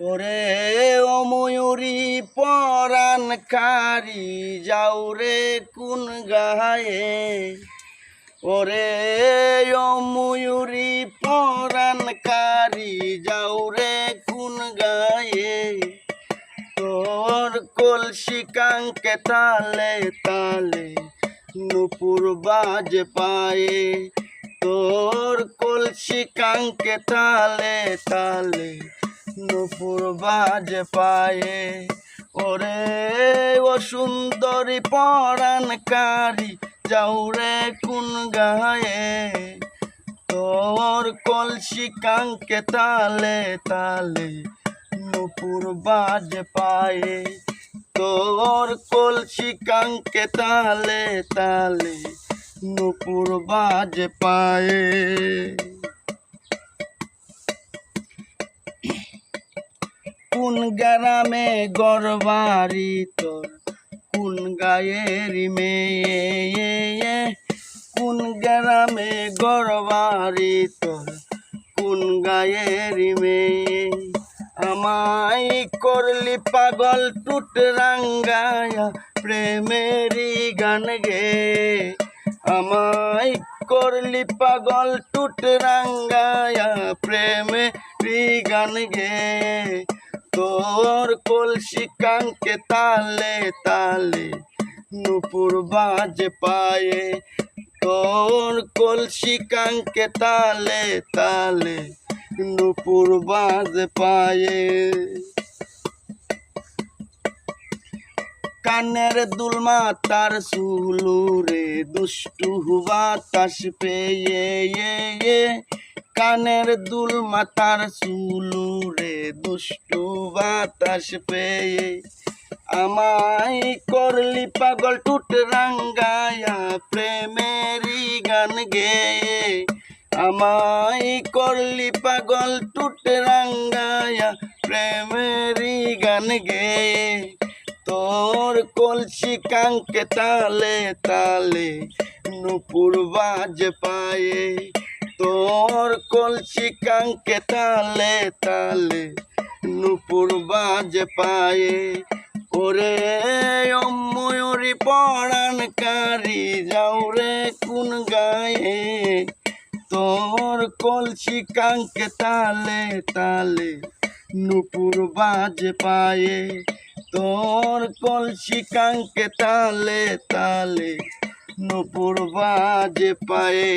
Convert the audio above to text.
ওরে ও ময়ূরী পরাণ কারি যাও রে কোন গায়ে। ওরে ও ময়ূরী পরাণ কারি যাও রে কোন গায়ে। তোর কলসি কাঙ্কে তালে তালে, নুপুর বাজ পায়ে। তোর কলসি কাঙ্কে তালে তালে নুপুর বাজ পায়ে। ওরে, ও সুন্দরী পরাণকারী, যাও রে কোন গায়ে। তোর কলসি কাঙ্কে তালে তালে নুপুর বাজ পায়ে। তোর কলসি কাঙ্কে তালে তালে নুপুর বাজ পায়ে। কোন গ্রামে গরবারি তোর? কোন গায়ের মেয়ে কোন গ্রামে গরবারি তোর? কোন গায়ের মেয়ে? আমায় করলি পাগল টুট রাঙ্গায়া, প্রেমেরি গান গে। আমায় করলি পাগল টুট রাঙ্গায়া, প্রেমেরি গান গে। তোর কলসি কাঙ্কে তালে তালে, নুপুর বাজ পায়ে তোর কলসি কাঙ্কে তালে তালে, নুপুর বাজ পায়ে কানের দুলমা তার সুলু রে দুষ্টু বাতাস পেয়ে। কানের দুল মাতার সুলু দুষ্টু বাতাস পেয়ে আমায় করলি পাগল টুট রাঙ্গায়া প্রেমেরি গান গেয়ে আমায় করলি পাগল টুট রাঙ্গায়া প্রেমেরি গান গেয়ে তোর কলসি কাঙ্কে তালে তালে নুপুর বাজ পায়ে তোর কলসি কাঙ্কে তালে তালে, নুপুর বাজ পায়ে ওরে ও ময়ূরী পড়ান কারি যাও রে কোন গায়ে। তোর কলসি কাঙ্কে তালে তালে, নুপুর বাজ পায়ে তোর কলসি কাঙ্কে তালে তালে, নুপুর বাজ পায়ে।